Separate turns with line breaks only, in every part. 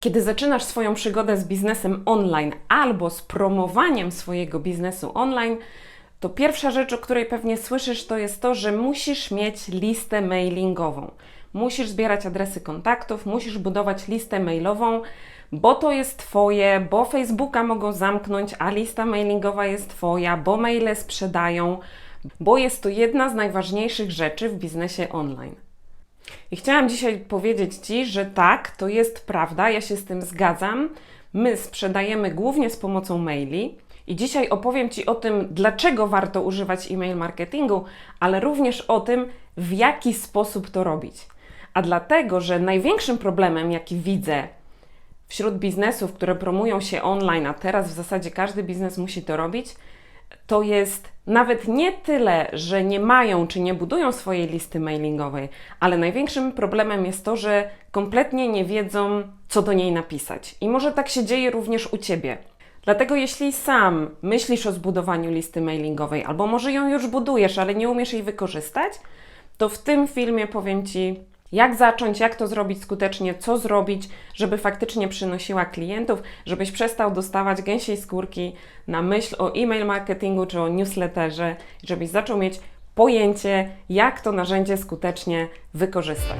Kiedy zaczynasz swoją przygodę z biznesem online albo z promowaniem swojego biznesu online, to pierwsza rzecz, o której pewnie słyszysz, to jest to, że musisz mieć listę mailingową. Musisz zbierać adresy kontaktów, musisz budować listę mailową, bo to jest Twoje, bo Facebooka mogą zamknąć, a lista mailingowa jest Twoja, bo maile sprzedają, bo jest to jedna z najważniejszych rzeczy w biznesie online. I chciałam dzisiaj powiedzieć Ci, że tak, to jest prawda, ja się z tym zgadzam. My sprzedajemy głównie z pomocą maili. I dzisiaj opowiem Ci o tym, dlaczego warto używać e-mail marketingu, ale również o tym, w jaki sposób to robić. A dlatego, że największym problemem, jaki widzę wśród biznesów, które promują się online, a teraz w zasadzie każdy biznes musi to robić, to jest nawet nie tyle, że nie mają czy nie budują swojej listy mailingowej, ale największym problemem jest to, że kompletnie nie wiedzą, co do niej napisać. I może tak się dzieje również u ciebie. Dlatego jeśli sam myślisz o zbudowaniu listy mailingowej, albo może ją już budujesz, ale nie umiesz jej wykorzystać, to w tym filmie powiem Ci, jak zacząć, jak to zrobić skutecznie, co zrobić, żeby faktycznie przynosiła klientów, żebyś przestał dostawać gęsiej skórki na myśl o e-mail marketingu czy o newsletterze, żebyś zaczął mieć pojęcie, jak to narzędzie skutecznie wykorzystać.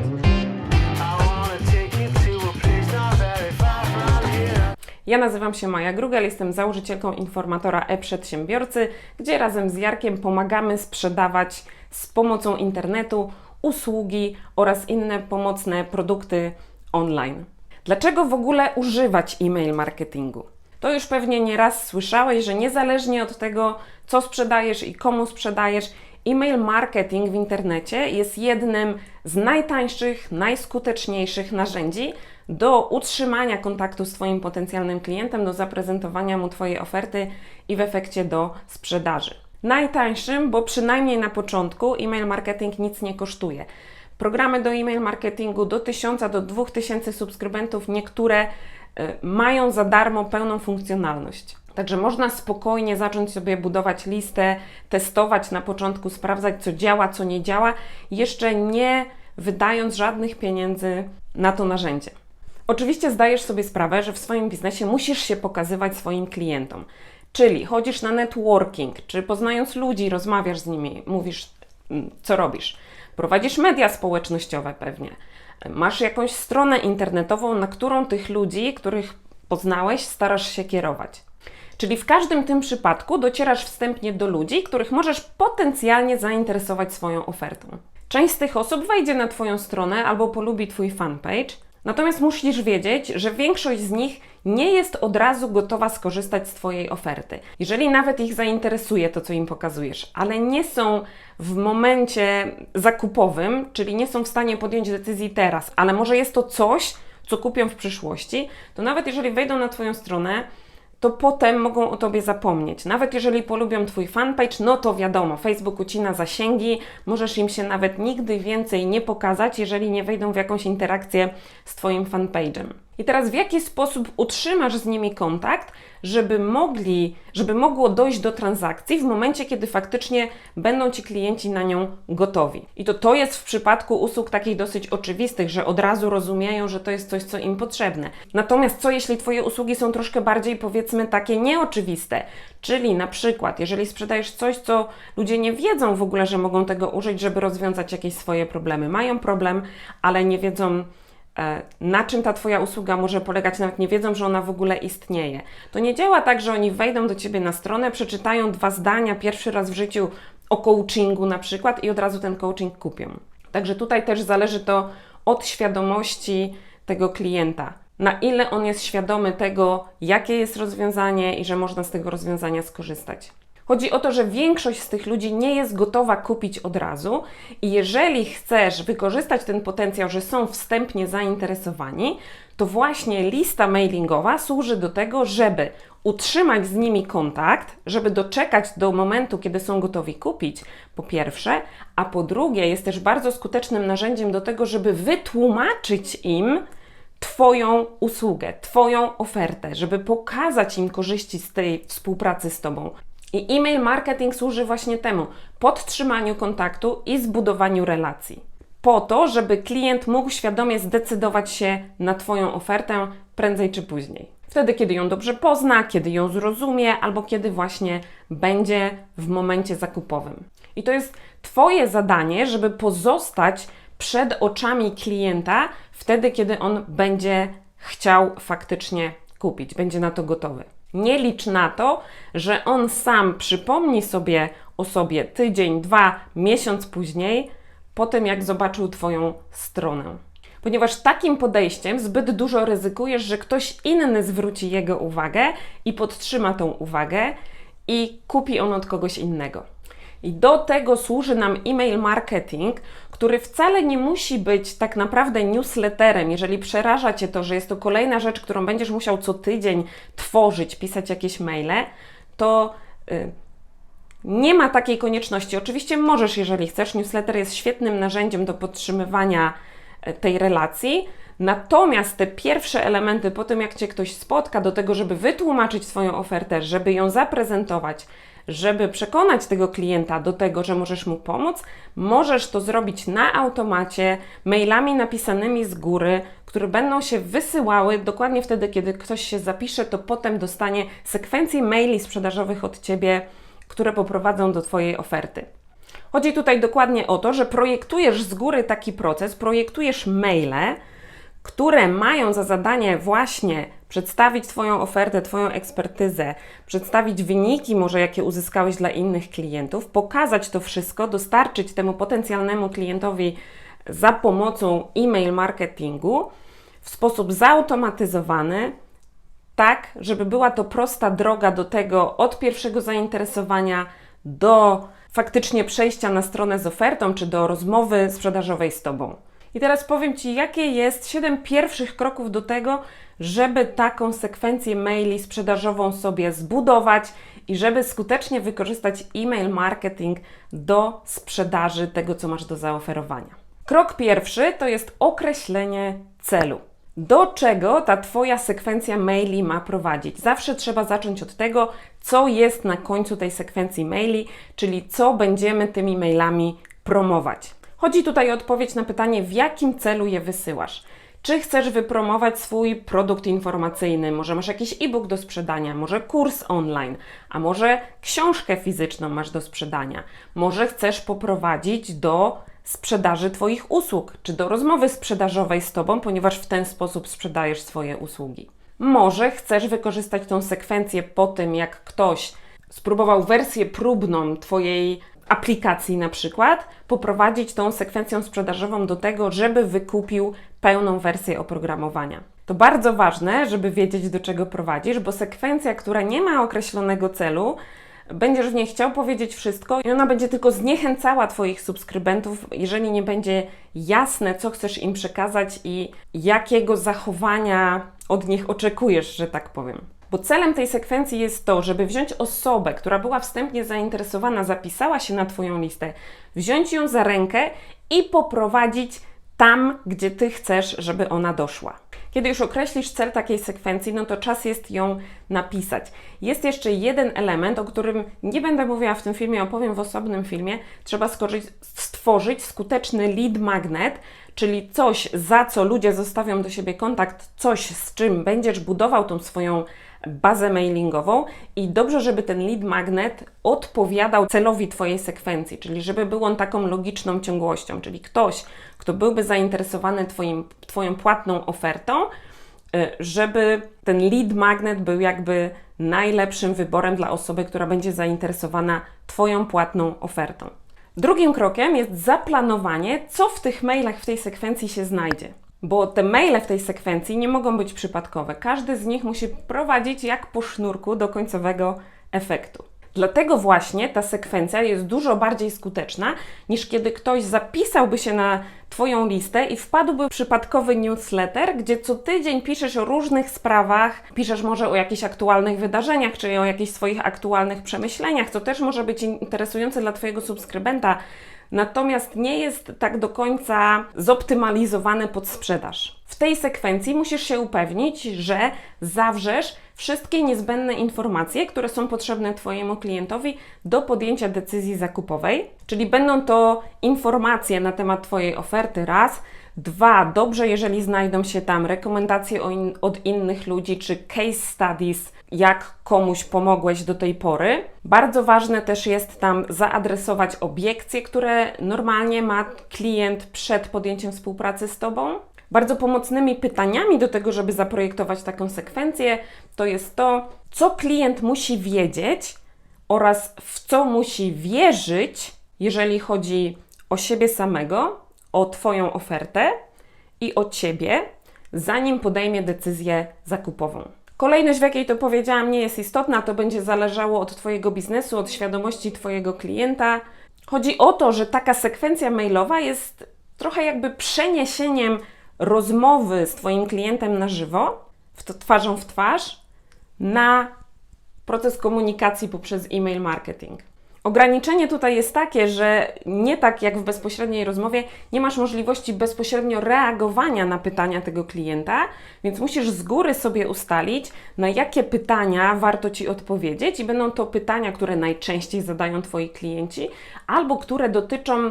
Ja nazywam się Maja Grugel, jestem założycielką informatora e-przedsiębiorcy, gdzie razem z Jarkiem pomagamy sprzedawać z pomocą internetu usługi oraz inne pomocne produkty online. Dlaczego w ogóle używać e-mail marketingu? To już pewnie nieraz słyszałeś, że niezależnie od tego, co sprzedajesz i komu sprzedajesz, e-mail marketing w internecie jest jednym z najtańszych, najskuteczniejszych narzędzi do utrzymania kontaktu z Twoim potencjalnym klientem, do zaprezentowania mu Twojej oferty i w efekcie do sprzedaży. Najtańszym, bo przynajmniej na początku e-mail marketing nic nie kosztuje. Programy do e-mail marketingu do 1000 do 2000 subskrybentów, niektóre y, mają za darmo pełną funkcjonalność. Także można spokojnie zacząć sobie budować listę, testować na początku, sprawdzać co działa, co nie działa, jeszcze nie wydając żadnych pieniędzy na to narzędzie. Oczywiście zdajesz sobie sprawę, że w swoim biznesie musisz się pokazywać swoim klientom. Czyli chodzisz na networking, czy poznając ludzi, rozmawiasz z nimi, mówisz, mm, co robisz. Prowadzisz media społecznościowe pewnie. Masz jakąś stronę internetową, na którą tych ludzi, których poznałeś, starasz się kierować. Czyli w każdym tym przypadku docierasz wstępnie do ludzi, których możesz potencjalnie zainteresować swoją ofertą. Część z tych osób wejdzie na Twoją stronę albo polubi Twój fanpage, Natomiast musisz wiedzieć, że większość z nich nie jest od razu gotowa skorzystać z Twojej oferty. Jeżeli nawet ich zainteresuje to, co im pokazujesz, ale nie są w momencie zakupowym, czyli nie są w stanie podjąć decyzji teraz, ale może jest to coś, co kupią w przyszłości, to nawet jeżeli wejdą na Twoją stronę, to potem mogą o Tobie zapomnieć. Nawet jeżeli polubią Twój fanpage, no to wiadomo, Facebook ucina zasięgi, możesz im się nawet nigdy więcej nie pokazać, jeżeli nie wejdą w jakąś interakcję z Twoim fanpage'em. I teraz w jaki sposób utrzymasz z nimi kontakt, żeby mogli, żeby mogło dojść do transakcji w momencie, kiedy faktycznie będą ci klienci na nią gotowi. I to to jest w przypadku usług takich dosyć oczywistych, że od razu rozumieją, że to jest coś, co im potrzebne. Natomiast co jeśli twoje usługi są troszkę bardziej powiedzmy takie nieoczywiste, czyli na przykład jeżeli sprzedajesz coś, co ludzie nie wiedzą w ogóle, że mogą tego użyć, żeby rozwiązać jakieś swoje problemy. Mają problem, ale nie wiedzą na czym ta Twoja usługa może polegać, nawet nie wiedzą, że ona w ogóle istnieje. To nie działa tak, że oni wejdą do Ciebie na stronę, przeczytają dwa zdania pierwszy raz w życiu o coachingu na przykład i od razu ten coaching kupią. Także tutaj też zależy to od świadomości tego klienta. Na ile on jest świadomy tego, jakie jest rozwiązanie i że można z tego rozwiązania skorzystać. Chodzi o to, że większość z tych ludzi nie jest gotowa kupić od razu i jeżeli chcesz wykorzystać ten potencjał, że są wstępnie zainteresowani, to właśnie lista mailingowa służy do tego, żeby utrzymać z nimi kontakt, żeby doczekać do momentu, kiedy są gotowi kupić, po pierwsze, a po drugie jest też bardzo skutecznym narzędziem do tego, żeby wytłumaczyć im, Twoją usługę, Twoją ofertę, żeby pokazać im korzyści z tej współpracy z Tobą. I e-mail marketing służy właśnie temu podtrzymaniu kontaktu i zbudowaniu relacji. Po to, żeby klient mógł świadomie zdecydować się na Twoją ofertę prędzej czy później. Wtedy, kiedy ją dobrze pozna, kiedy ją zrozumie, albo kiedy właśnie będzie w momencie zakupowym. I to jest Twoje zadanie, żeby pozostać przed oczami klienta wtedy, kiedy on będzie chciał faktycznie kupić, będzie na to gotowy. Nie licz na to, że on sam przypomni sobie o sobie tydzień, dwa, miesiąc później, po tym jak zobaczył Twoją stronę. Ponieważ takim podejściem zbyt dużo ryzykujesz, że ktoś inny zwróci jego uwagę i podtrzyma tą uwagę i kupi on od kogoś innego. I do tego służy nam e-mail marketing, który wcale nie musi być tak naprawdę newsletterem. Jeżeli przeraża Cię to, że jest to kolejna rzecz, którą będziesz musiał co tydzień tworzyć, pisać jakieś maile, to y, nie ma takiej konieczności. Oczywiście możesz, jeżeli chcesz. Newsletter jest świetnym narzędziem do podtrzymywania y, tej relacji. Natomiast te pierwsze elementy, po tym jak Cię ktoś spotka, do tego, żeby wytłumaczyć swoją ofertę, żeby ją zaprezentować, żeby przekonać tego klienta do tego, że możesz mu pomóc, możesz to zrobić na automacie, mailami napisanymi z góry, które będą się wysyłały dokładnie wtedy, kiedy ktoś się zapisze, to potem dostanie sekwencję maili sprzedażowych od Ciebie, które poprowadzą do Twojej oferty. Chodzi tutaj dokładnie o to, że projektujesz z góry taki proces, projektujesz maile, które mają za zadanie właśnie przedstawić Twoją ofertę, Twoją ekspertyzę, przedstawić wyniki, może jakie uzyskałeś dla innych klientów, pokazać to wszystko, dostarczyć temu potencjalnemu klientowi za pomocą e-mail marketingu w sposób zautomatyzowany, tak, żeby była to prosta droga do tego od pierwszego zainteresowania do faktycznie przejścia na stronę z ofertą czy do rozmowy sprzedażowej z Tobą. I teraz powiem Ci, jakie jest 7 pierwszych kroków do tego, żeby taką sekwencję maili sprzedażową sobie zbudować i żeby skutecznie wykorzystać e-mail marketing do sprzedaży tego, co masz do zaoferowania. Krok pierwszy to jest określenie celu. Do czego ta Twoja sekwencja maili ma prowadzić? Zawsze trzeba zacząć od tego, co jest na końcu tej sekwencji maili, czyli co będziemy tymi mailami promować. Chodzi tutaj o odpowiedź na pytanie, w jakim celu je wysyłasz. Czy chcesz wypromować swój produkt informacyjny? Może masz jakiś e-book do sprzedania, może kurs online, a może książkę fizyczną masz do sprzedania. Może chcesz poprowadzić do sprzedaży Twoich usług, czy do rozmowy sprzedażowej z Tobą, ponieważ w ten sposób sprzedajesz swoje usługi. Może chcesz wykorzystać tą sekwencję po tym, jak ktoś spróbował wersję próbną Twojej aplikacji na przykład, poprowadzić tą sekwencją sprzedażową do tego, żeby wykupił pełną wersję oprogramowania. To bardzo ważne, żeby wiedzieć, do czego prowadzisz, bo sekwencja, która nie ma określonego celu, będziesz w niej chciał powiedzieć wszystko i ona będzie tylko zniechęcała Twoich subskrybentów, jeżeli nie będzie jasne, co chcesz im przekazać i jakiego zachowania od nich oczekujesz, że tak powiem. Bo celem tej sekwencji jest to, żeby wziąć osobę, która była wstępnie zainteresowana, zapisała się na Twoją listę, wziąć ją za rękę i poprowadzić tam, gdzie Ty chcesz, żeby ona doszła. Kiedy już określisz cel takiej sekwencji, no to czas jest ją napisać. Jest jeszcze jeden element, o którym nie będę mówiła w tym filmie, opowiem w osobnym filmie. Trzeba stworzyć skuteczny lead magnet, czyli coś, za co ludzie zostawią do siebie kontakt, coś, z czym będziesz budował tą swoją bazę mailingową i dobrze, żeby ten lead magnet odpowiadał celowi Twojej sekwencji, czyli żeby był on taką logiczną ciągłością, czyli ktoś, kto byłby zainteresowany twoim, Twoją płatną ofertą, y, żeby ten lead magnet był jakby najlepszym wyborem dla osoby, która będzie zainteresowana Twoją płatną ofertą. Drugim krokiem jest zaplanowanie, co w tych mailach w tej sekwencji się znajdzie. Bo te maile w tej sekwencji nie mogą być przypadkowe. Każdy z nich musi prowadzić jak po sznurku do końcowego efektu. Dlatego właśnie ta sekwencja jest dużo bardziej skuteczna niż kiedy ktoś zapisałby się na Twoją listę i wpadłby przypadkowy newsletter, gdzie co tydzień piszesz o różnych sprawach, piszesz może o jakichś aktualnych wydarzeniach, czy o jakichś swoich aktualnych przemyśleniach, co też może być interesujące dla Twojego subskrybenta, natomiast nie jest tak do końca zoptymalizowane pod sprzedaż. W tej sekwencji musisz się upewnić, że zawrzesz wszystkie niezbędne informacje, które są potrzebne Twojemu klientowi do podjęcia decyzji zakupowej, czyli będą to informacje na temat Twojej oferty raz, Dwa, dobrze, jeżeli znajdą się tam rekomendacje in, od innych ludzi czy case studies, jak komuś pomogłeś do tej pory. Bardzo ważne też jest tam zaadresować obiekcje, które normalnie ma klient przed podjęciem współpracy z Tobą. Bardzo pomocnymi pytaniami do tego, żeby zaprojektować taką sekwencję, to jest to, co klient musi wiedzieć oraz w co musi wierzyć, jeżeli chodzi o siebie samego, o Twoją ofertę i o Ciebie, zanim podejmie decyzję zakupową. Kolejność, w jakiej to powiedziałam, nie jest istotna, to będzie zależało od Twojego biznesu, od świadomości Twojego klienta. Chodzi o to, że taka sekwencja mailowa jest trochę jakby przeniesieniem rozmowy z Twoim klientem na żywo, w to twarzą w twarz, na proces komunikacji poprzez e-mail marketing. Ograniczenie tutaj jest takie, że nie tak jak w bezpośredniej rozmowie, nie masz możliwości bezpośrednio reagowania na pytania tego klienta, więc musisz z góry sobie ustalić, na jakie pytania warto ci odpowiedzieć, i będą to pytania, które najczęściej zadają Twoi klienci, albo które dotyczą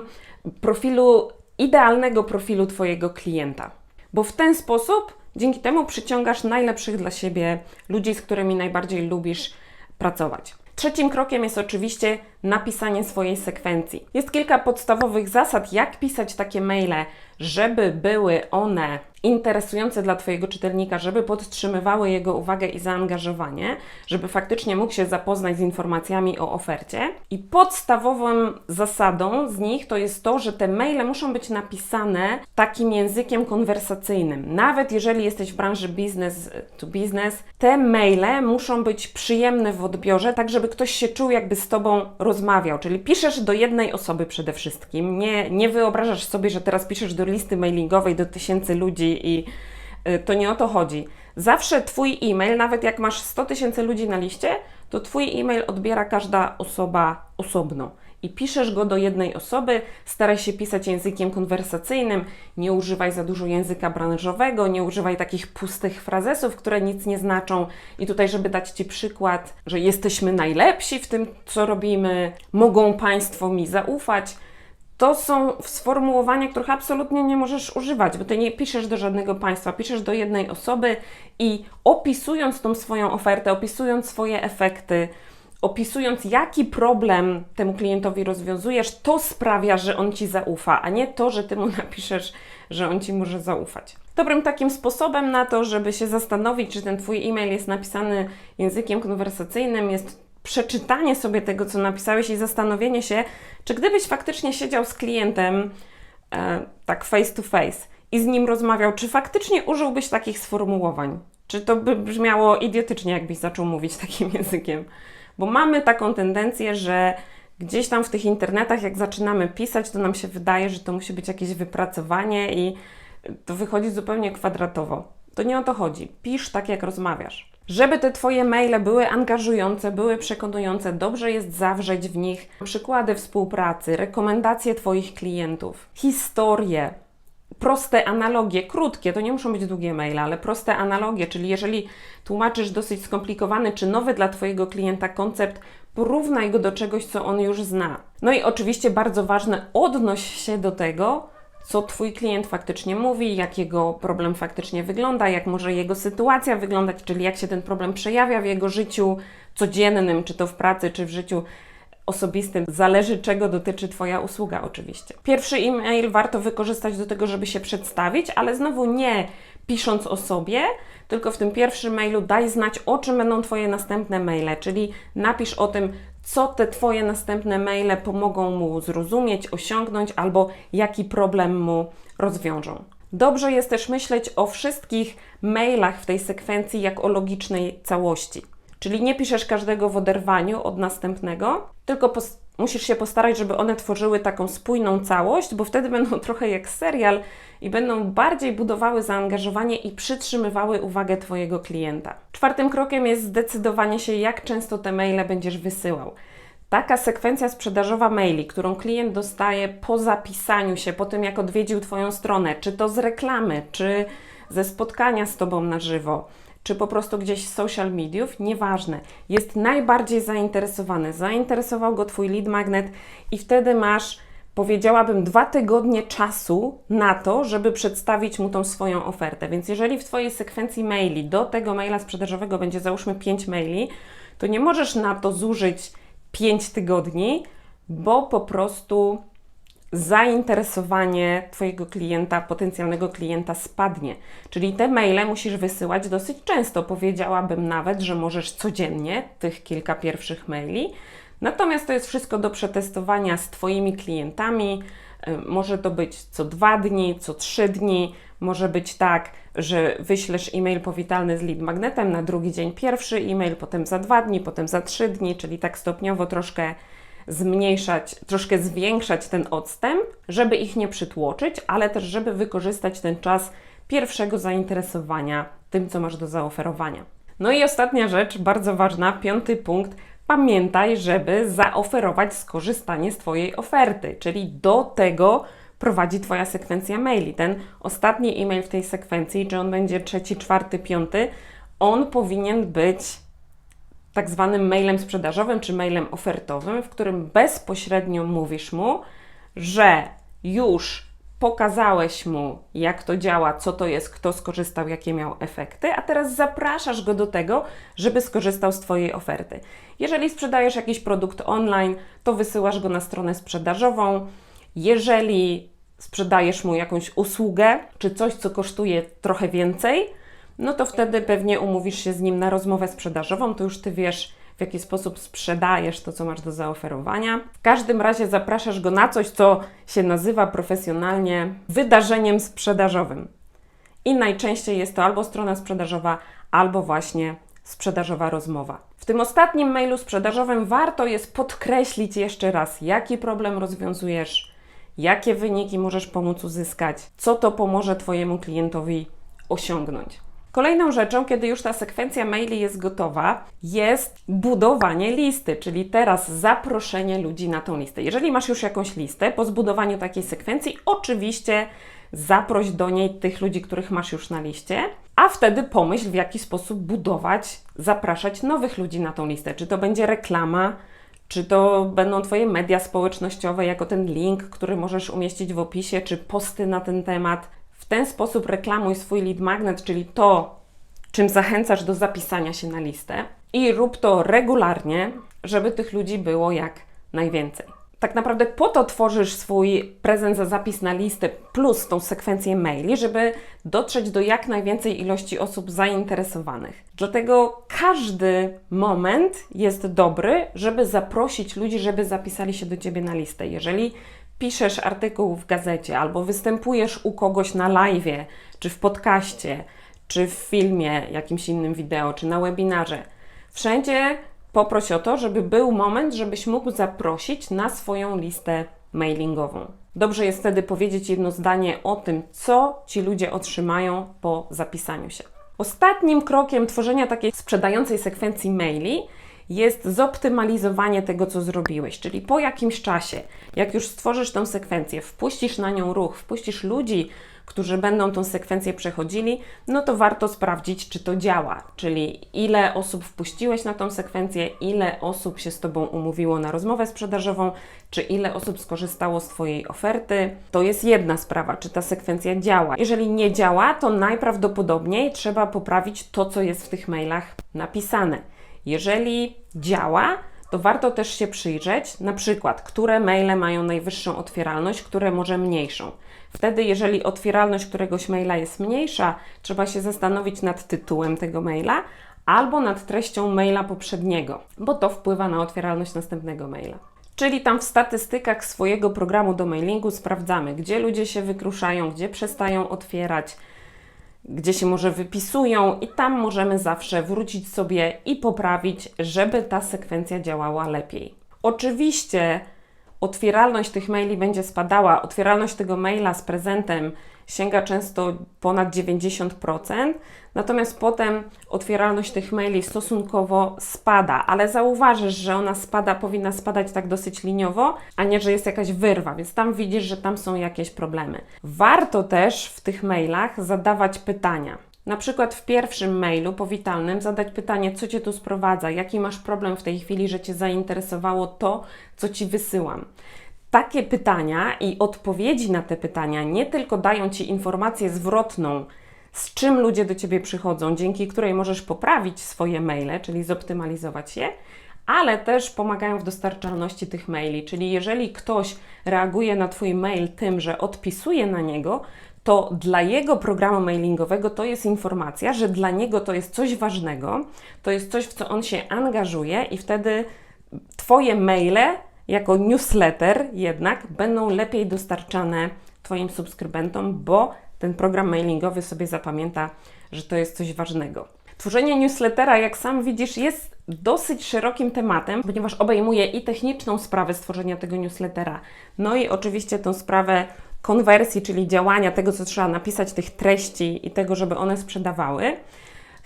profilu, idealnego profilu Twojego klienta. Bo w ten sposób, dzięki temu przyciągasz najlepszych dla siebie ludzi, z którymi najbardziej lubisz pracować. Trzecim krokiem jest oczywiście napisanie swojej sekwencji. Jest kilka podstawowych zasad, jak pisać takie maile, żeby były one interesujące dla Twojego czytelnika, żeby podtrzymywały jego uwagę i zaangażowanie, żeby faktycznie mógł się zapoznać z informacjami o ofercie. I podstawową zasadą z nich to jest to, że te maile muszą być napisane takim językiem konwersacyjnym. Nawet jeżeli jesteś w branży business to business, te maile muszą być przyjemne w odbiorze, tak żeby ktoś się czuł, jakby z Tobą rozmawiał. Czyli piszesz do jednej osoby przede wszystkim. Nie, nie wyobrażasz sobie, że teraz piszesz do listy mailingowej do tysięcy ludzi i y, to nie o to chodzi. Zawsze Twój e-mail, nawet jak masz 100 tysięcy ludzi na liście, to Twój e-mail odbiera każda osoba osobno. I piszesz go do jednej osoby, staraj się pisać językiem konwersacyjnym, nie używaj za dużo języka branżowego, nie używaj takich pustych frazesów, które nic nie znaczą. I tutaj, żeby dać Ci przykład, że jesteśmy najlepsi w tym, co robimy, mogą Państwo mi zaufać to są sformułowania, których absolutnie nie możesz używać, bo ty nie piszesz do żadnego państwa, piszesz do jednej osoby i opisując tą swoją ofertę, opisując swoje efekty, opisując jaki problem temu klientowi rozwiązujesz, to sprawia, że on ci zaufa, a nie to, że ty mu napiszesz, że on ci może zaufać. Dobrym takim sposobem na to, żeby się zastanowić, czy ten twój e-mail jest napisany językiem konwersacyjnym, jest przeczytanie sobie tego, co napisałeś i zastanowienie się, czy gdybyś faktycznie siedział z klientem e, tak face to face i z nim rozmawiał, czy faktycznie użyłbyś takich sformułowań? Czy to by brzmiało idiotycznie, jakbyś zaczął mówić takim językiem? Bo mamy taką tendencję, że gdzieś tam w tych internetach, jak zaczynamy pisać, to nam się wydaje, że to musi być jakieś wypracowanie i to wychodzi zupełnie kwadratowo. To nie o to chodzi. Pisz tak, jak rozmawiasz. Żeby te Twoje maile były angażujące, były przekonujące, dobrze jest zawrzeć w nich przykłady współpracy, rekomendacje Twoich klientów, historie, proste analogie, krótkie, to nie muszą być długie maile, ale proste analogie, czyli jeżeli tłumaczysz dosyć skomplikowany czy nowy dla Twojego klienta koncept, porównaj go do czegoś, co on już zna. No i oczywiście bardzo ważne, odnoś się do tego, co Twój klient faktycznie mówi, jak jego problem faktycznie wygląda, jak może jego sytuacja wyglądać, czyli jak się ten problem przejawia w jego życiu codziennym, czy to w pracy, czy w życiu osobistym. Zależy, czego dotyczy Twoja usługa, oczywiście. Pierwszy e-mail warto wykorzystać do tego, żeby się przedstawić, ale znowu nie pisząc o sobie, tylko w tym pierwszym mailu daj znać, o czym będą Twoje następne maile, czyli napisz o tym, co te Twoje następne maile pomogą mu zrozumieć, osiągnąć albo jaki problem mu rozwiążą. Dobrze jest też myśleć o wszystkich mailach w tej sekwencji jak o logicznej całości. Czyli nie piszesz każdego w oderwaniu od następnego, tylko musisz się postarać, żeby one tworzyły taką spójną całość, bo wtedy będą trochę jak serial i będą bardziej budowały zaangażowanie i przytrzymywały uwagę Twojego klienta. Czwartym krokiem jest zdecydowanie się, jak często te maile będziesz wysyłał. Taka sekwencja sprzedażowa maili, którą klient dostaje po zapisaniu się, po tym jak odwiedził Twoją stronę, czy to z reklamy, czy ze spotkania z Tobą na żywo, czy po prostu gdzieś z social mediów, nieważne, jest najbardziej zainteresowany. Zainteresował go Twój lead magnet i wtedy masz powiedziałabym, dwa tygodnie czasu na to, żeby przedstawić mu tą swoją ofertę. Więc jeżeli w Twojej sekwencji maili do tego maila sprzedażowego będzie załóżmy 5 maili, to nie możesz na to zużyć 5 tygodni, bo po prostu zainteresowanie Twojego klienta, potencjalnego klienta spadnie. Czyli te maile musisz wysyłać dosyć często. Powiedziałabym nawet, że możesz codziennie tych kilka pierwszych maili. Natomiast to jest wszystko do przetestowania z Twoimi klientami. Y, może to być co dwa dni, co trzy dni. Może być tak, że wyślesz e-mail powitalny z lead magnetem, na drugi dzień pierwszy e-mail, potem za dwa dni, potem za trzy dni, czyli tak stopniowo troszkę zmniejszać, troszkę zwiększać ten odstęp, żeby ich nie przytłoczyć, ale też żeby wykorzystać ten czas pierwszego zainteresowania tym, co masz do zaoferowania. No i ostatnia rzecz, bardzo ważna, piąty punkt. Pamiętaj, żeby zaoferować skorzystanie z Twojej oferty, czyli do tego prowadzi Twoja sekwencja maili. Ten ostatni e-mail w tej sekwencji, czy on będzie trzeci, czwarty, piąty, on powinien być tak zwanym mailem sprzedażowym czy mailem ofertowym, w którym bezpośrednio mówisz mu, że już pokazałeś mu, jak to działa, co to jest, kto skorzystał, jakie miał efekty, a teraz zapraszasz go do tego, żeby skorzystał z Twojej oferty. Jeżeli sprzedajesz jakiś produkt online, to wysyłasz go na stronę sprzedażową. Jeżeli sprzedajesz mu jakąś usługę czy coś, co kosztuje trochę więcej, no to wtedy pewnie umówisz się z nim na rozmowę sprzedażową, to już ty wiesz, w jaki sposób sprzedajesz to, co masz do zaoferowania. W każdym razie zapraszasz go na coś, co się nazywa profesjonalnie wydarzeniem sprzedażowym. I najczęściej jest to albo strona sprzedażowa, albo właśnie sprzedażowa rozmowa. W tym ostatnim mailu sprzedażowym warto jest podkreślić jeszcze raz, jaki problem rozwiązujesz, jakie wyniki możesz pomóc uzyskać, co to pomoże Twojemu klientowi osiągnąć. Kolejną rzeczą, kiedy już ta sekwencja maili jest gotowa, jest budowanie listy, czyli teraz zaproszenie ludzi na tą listę. Jeżeli masz już jakąś listę, po zbudowaniu takiej sekwencji, oczywiście zaproś do niej tych ludzi, których masz już na liście, a wtedy pomyśl, w jaki sposób budować, zapraszać nowych ludzi na tą listę. Czy to będzie reklama, czy to będą Twoje media społecznościowe, jako ten link, który możesz umieścić w opisie, czy posty na ten temat, ten sposób reklamuj swój lead magnet, czyli to, czym zachęcasz do zapisania się na listę i rób to regularnie, żeby tych ludzi było jak najwięcej. Tak naprawdę po to tworzysz swój prezent za zapis na listę plus tą sekwencję maili, żeby dotrzeć do jak najwięcej ilości osób zainteresowanych. Dlatego każdy moment jest dobry, żeby zaprosić ludzi, żeby zapisali się do Ciebie na listę. Jeżeli piszesz artykuł w gazecie albo występujesz u kogoś na live, czy w podcaście, czy w filmie, jakimś innym wideo, czy na webinarze, wszędzie poproś o to, żeby był moment, żebyś mógł zaprosić na swoją listę mailingową. Dobrze jest wtedy powiedzieć jedno zdanie o tym, co ci ludzie otrzymają po zapisaniu się. Ostatnim krokiem tworzenia takiej sprzedającej sekwencji maili jest zoptymalizowanie tego, co zrobiłeś. Czyli po jakimś czasie, jak już stworzysz tą sekwencję, wpuścisz na nią ruch, wpuścisz ludzi, którzy będą tą sekwencję przechodzili, no to warto sprawdzić, czy to działa. Czyli ile osób wpuściłeś na tą sekwencję, ile osób się z Tobą umówiło na rozmowę sprzedażową, czy ile osób skorzystało z Twojej oferty. To jest jedna sprawa, czy ta sekwencja działa. Jeżeli nie działa, to najprawdopodobniej trzeba poprawić to, co jest w tych mailach napisane. Jeżeli działa, to warto też się przyjrzeć, na przykład, które maile mają najwyższą otwieralność, które może mniejszą. Wtedy, jeżeli otwieralność któregoś maila jest mniejsza, trzeba się zastanowić nad tytułem tego maila albo nad treścią maila poprzedniego, bo to wpływa na otwieralność następnego maila. Czyli tam w statystykach swojego programu do mailingu sprawdzamy, gdzie ludzie się wykruszają, gdzie przestają otwierać, gdzie się może wypisują, i tam możemy zawsze wrócić sobie i poprawić, żeby ta sekwencja działała lepiej. Oczywiście otwieralność tych maili będzie spadała. Otwieralność tego maila z prezentem sięga często ponad 90%, natomiast potem otwieralność tych maili stosunkowo spada, ale zauważysz, że ona spada, powinna spadać tak dosyć liniowo, a nie, że jest jakaś wyrwa, więc tam widzisz, że tam są jakieś problemy. Warto też w tych mailach zadawać pytania. Na przykład w pierwszym mailu powitalnym zadać pytanie, co Cię tu sprowadza, jaki masz problem w tej chwili, że Cię zainteresowało to, co Ci wysyłam. Takie pytania i odpowiedzi na te pytania nie tylko dają Ci informację zwrotną, z czym ludzie do Ciebie przychodzą, dzięki której możesz poprawić swoje maile, czyli zoptymalizować je, ale też pomagają w dostarczalności tych maili. Czyli jeżeli ktoś reaguje na Twój mail tym, że odpisuje na niego, to dla jego programu mailingowego to jest informacja, że dla niego to jest coś ważnego, to jest coś, w co on się angażuje, i wtedy Twoje maile jako newsletter jednak będą lepiej dostarczane Twoim subskrybentom, bo ten program mailingowy sobie zapamięta, że to jest coś ważnego. Tworzenie newslettera, jak sam widzisz, jest dosyć szerokim tematem, ponieważ obejmuje i techniczną sprawę stworzenia tego newslettera, no i oczywiście tą sprawę konwersji, czyli działania tego, co trzeba napisać, tych treści i tego, żeby one sprzedawały.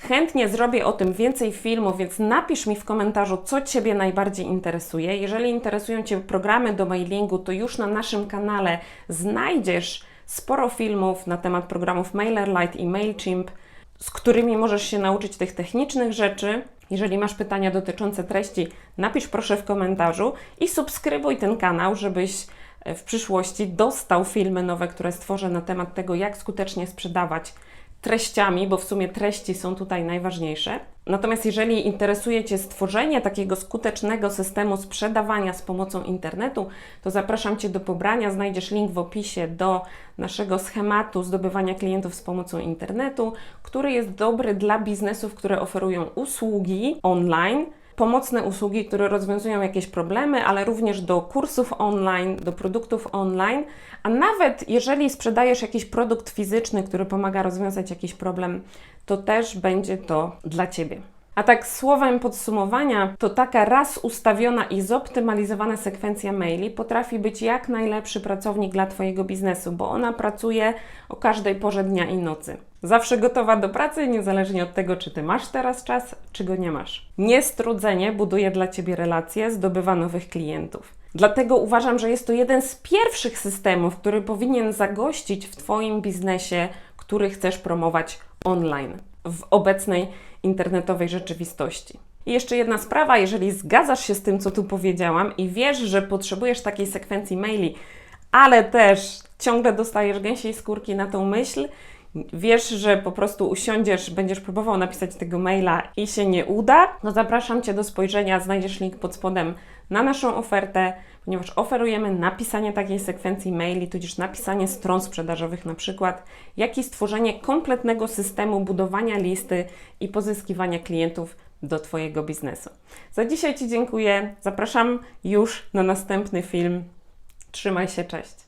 Chętnie zrobię o tym więcej filmów, więc napisz mi w komentarzu, co Ciebie najbardziej interesuje. Jeżeli interesują Cię programy do mailingu, to już na naszym kanale znajdziesz sporo filmów na temat programów MailerLite i MailChimp, z którymi możesz się nauczyć tych technicznych rzeczy. Jeżeli masz pytania dotyczące treści, napisz proszę w komentarzu i subskrybuj ten kanał, żebyś w przyszłości dostał filmy nowe, które stworzę na temat tego, jak skutecznie sprzedawać treściami, bo w sumie treści są tutaj najważniejsze. Natomiast jeżeli interesuje Cię stworzenie takiego skutecznego systemu sprzedawania z pomocą internetu, to zapraszam Cię do pobrania. Znajdziesz link w opisie do naszego schematu zdobywania klientów z pomocą internetu, który jest dobry dla biznesów, które oferują usługi online pomocne usługi, które rozwiązują jakieś problemy, ale również do kursów online, do produktów online, a nawet jeżeli sprzedajesz jakiś produkt fizyczny, który pomaga rozwiązać jakiś problem, to też będzie to dla Ciebie. A tak słowem podsumowania, to taka raz ustawiona i zoptymalizowana sekwencja maili potrafi być jak najlepszy pracownik dla Twojego biznesu, bo ona pracuje o każdej porze dnia i nocy. Zawsze gotowa do pracy, niezależnie od tego, czy Ty masz teraz czas, czy go nie masz. Niestrudzenie buduje dla Ciebie relacje, zdobywa nowych klientów. Dlatego uważam, że jest to jeden z pierwszych systemów, który powinien zagościć w Twoim biznesie, który chcesz promować online w obecnej internetowej rzeczywistości. I jeszcze jedna sprawa, jeżeli zgadzasz się z tym, co tu powiedziałam i wiesz, że potrzebujesz takiej sekwencji maili, ale też ciągle dostajesz gęsiej skórki na tą myśl, wiesz, że po prostu usiądziesz, będziesz próbował napisać tego maila i się nie uda, no zapraszam Cię do spojrzenia, znajdziesz link pod spodem na naszą ofertę, ponieważ oferujemy napisanie takiej sekwencji maili, tudzież napisanie stron sprzedażowych na przykład, jak i stworzenie kompletnego systemu budowania listy i pozyskiwania klientów do Twojego biznesu. Za dzisiaj Ci dziękuję. Zapraszam już na następny film. Trzymaj się, cześć.